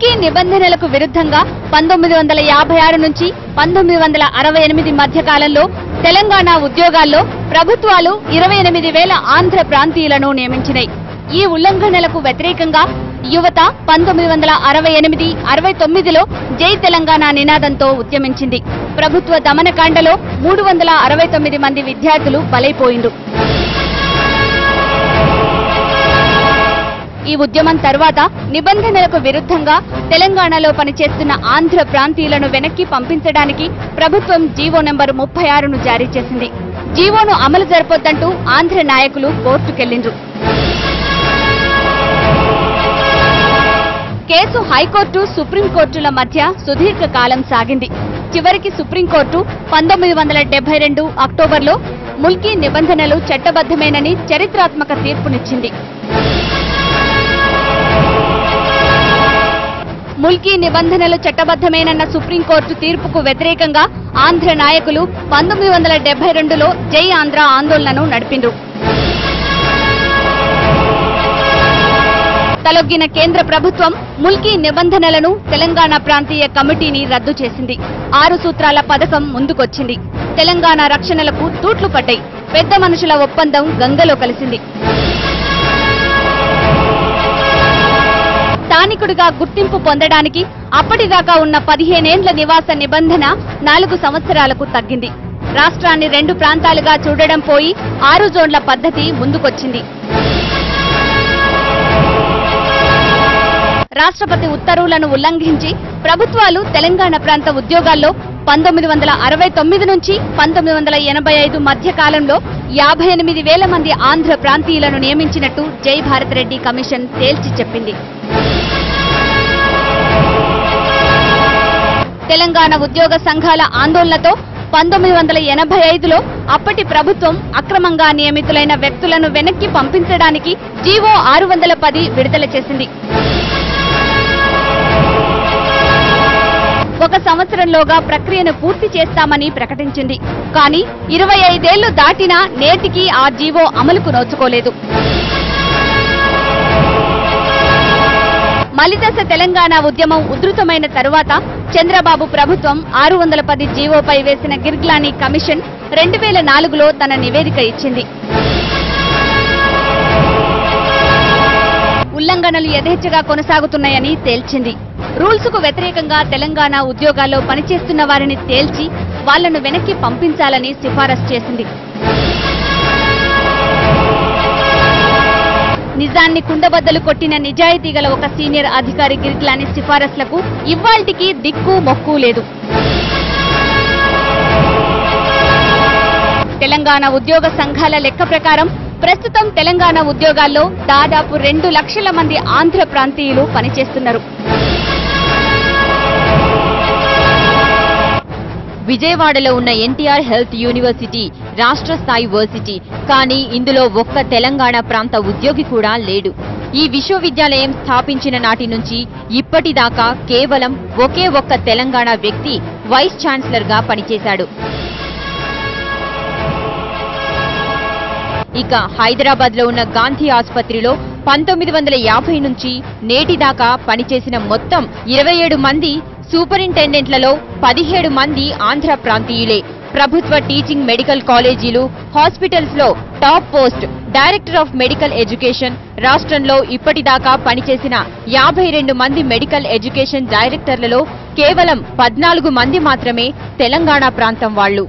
ముల్కీ నిబంధనలకు విరుద్ధంగా పంతొమ్మిది వందల యాభై ఆరు నుంచి పంతొమ్మిది వందల అరవై ఎనిమిది మధ్య కాలంలో తెలంగాణ ఉద్యోగాల్లో ప్రభుత్వాలు ఇరవై ఎనిమిది వేల ఆంధ్ర ప్రాంతీయులను నియమించినాయి. ఈ ఉల్లంఘనలకు వ్యతిరేకంగా యువత పంతొమ్మిది వందల అరవై ఎనిమిది అరవై తొమ్మిదిలో జై తెలంగాణ నినాదంతో ఉద్యమించింది. ప్రభుత్వ దమనకాండలో మూడు వందల అరవై తొమ్మిది మంది విద్యార్థులు బలైపోయిండు ఈ ఉద్యమం తర్వాత నిబంధనలకు విరుద్ధంగా తెలంగాణలో పనిచేస్తున్న ఆంధ్ర ప్రాంతీయులను వెనక్కి పంపించడానికి ప్రభుత్వం జీవో నెంబర్ ముప్పై ఆరును జారీ చేసింది. జీవోను అమలు జరపొద్దంటూ ఆంధ్ర నాయకులు కోర్టుకెళ్ళిండ్రు కేసు హైకోర్టు సుప్రీంకోర్టుల మధ్య సుదీర్ఘ కాలం సాగింది. చివరికి సుప్రీంకోర్టు పంతొమ్మిది వందల డెబ్బై రెండు అక్టోబర్లో ముల్కీ నిబంధనలు చట్టబద్ధమేనని చరిత్రాత్మక తీర్పునిచ్చింది. ముల్కీ నిబంధనలు చట్టబద్ధమేనన్న సుప్రీంకోర్టు తీర్పుకు వ్యతిరేకంగా ఆంధ్ర నాయకులు పంతొమ్మిది వందల డెబ్బై రెండులో జై ఆంధ్ర ఆందోళనను నడిపిండ్రు. తలొగ్గిన కేంద్ర ప్రభుత్వం ముల్కీ నిబంధనలను తెలంగాణ ప్రాంతీయ కమిటీని రద్దు చేసింది. ఆరు సూత్రాల పథకం ముందుకొచ్చింది. తెలంగాణ రక్షణలకు తూట్లు పడ్డాయి. పెద్ద మనుషుల ఒప్పందం గంగలో కలిసింది. స్థానికుడిగా గుర్తింపు పొందడానికి అప్పటిదాకా ఉన్న పదిహేనేండ్ల నివాస నిబంధన నాలుగు సంవత్సరాలకు తగ్గింది. రాష్ట్రాన్ని రెండు ప్రాంతాలుగా చూడడం పోయి ఆరు జోన్ల పద్ధతి ముందుకొచ్చింది. రాష్ట్రపతి ఉత్తర్వులను ఉల్లంఘించి ప్రభుత్వాలు తెలంగాణ ప్రాంత ఉద్యోగాల్లో పంతొమ్మిది వందల అరవై తొమ్మిది నుంచి పంతొమ్మిది వందల ఎనభై ఐదు మధ్య కాలంలో యాభై ఎనిమిది వేల మంది ఆంధ్ర ప్రాంతీయులను నియమించినట్టు జై భారత్ రెడ్డి కమిషన్ తేల్చి చెప్పింది. తెలంగాణ ఉద్యోగ సంఘాల ఆందోళనతో పంతొమ్మిది వందల ఎనభై ఐదులో అప్పటి ప్రభుత్వం అక్రమంగా నియమితులైన వ్యక్తులను వెనక్కి పంపించడానికి జీవో ఆరు వందల పది విడుదల చేసింది. ఒక సంవత్సరంలోగా ప్రక్రియను పూర్తి చేస్తామని ప్రకటించింది. కానీ ఇరవై ఐదేళ్ళు దాటినా నేటికి ఆ జీవో అమలుకు నోచుకోలేదు. మలిదశ తెలంగాణ ఉద్యమం ఉధృతమైన తరువాత చంద్రబాబు ప్రభుత్వం ఆరు వందల పది జీవోపై వేసిన గిర్గ్లానీ కమిషన్ రెండు వేల నాలుగులో తన నివేదిక ఇచ్చింది. ఉల్లంఘనలు యథేచ్ఛగా కొనసాగుతున్నాయని తేల్చింది. రూల్స్కు వ్యతిరేకంగా తెలంగాణ ఉద్యోగాల్లో పనిచేస్తున్న వారిని తేల్చి వాళ్ళను వెనక్కి పంపించాలని సిఫారసు చేసింది. నిజాన్ని కుండబద్దలు కొట్టిన నిజాయితీ గల ఒక సీనియర్ అధికారి గిరిట్లాని సిఫారసులకు ఇవాల్టికి దిక్కు మొక్కు లేదు. తెలంగాణ ఉద్యోగ సంఘాల లెక్క ప్రకారం ప్రస్తుతం తెలంగాణ ఉద్యోగాల్లో దాదాపు రెండు లక్షల మంది ఆంధ్ర ప్రాంతీయులు పనిచేస్తున్నారు. విజయవాడలో ఉన్న ఎన్టీఆర్ హెల్త్ యూనివర్సిటీ రాష్ట్ర స్థాయి వర్సిటీ. కానీ ఇందులో ఒక్క తెలంగాణ ప్రాంత ఉద్యోగి కూడా లేడు. ఈ విశ్వవిద్యాలయం స్థాపించిన నాటి నుంచి ఇప్పటిదాకా కేవలం ఒకే ఒక్క తెలంగాణ వ్యక్తి వైస్ ఛాన్సలర్గా పనిచేశాడు. ఇక హైదరాబాద్లో ఉన్న గాంధీ ఆసుపత్రిలో పంతొమ్మిది వందల యాభై నుంచి నేటిదాకా పనిచేసిన మొత్తం ఇరవై ఏడు మంది సూపరింటెండెంట్లలో పదిహేడు మంది ఆంధ్ర ప్రాంతీయులే. ప్రభుత్వ టీచింగ్ మెడికల్ కాలేజీలు హాస్పిటల్స్లో top post director of medical education. రాష్ట్రంలో ఇప్పటిదాకా పనిచేసిన యాభై రెండు మంది మెడికల్ ఎడ్యుకేషన్ డైరెక్టర్లలో కేవలం పద్నాలుగు మంది మాత్రమే తెలంగాణ ప్రాంతం వాళ్ళు.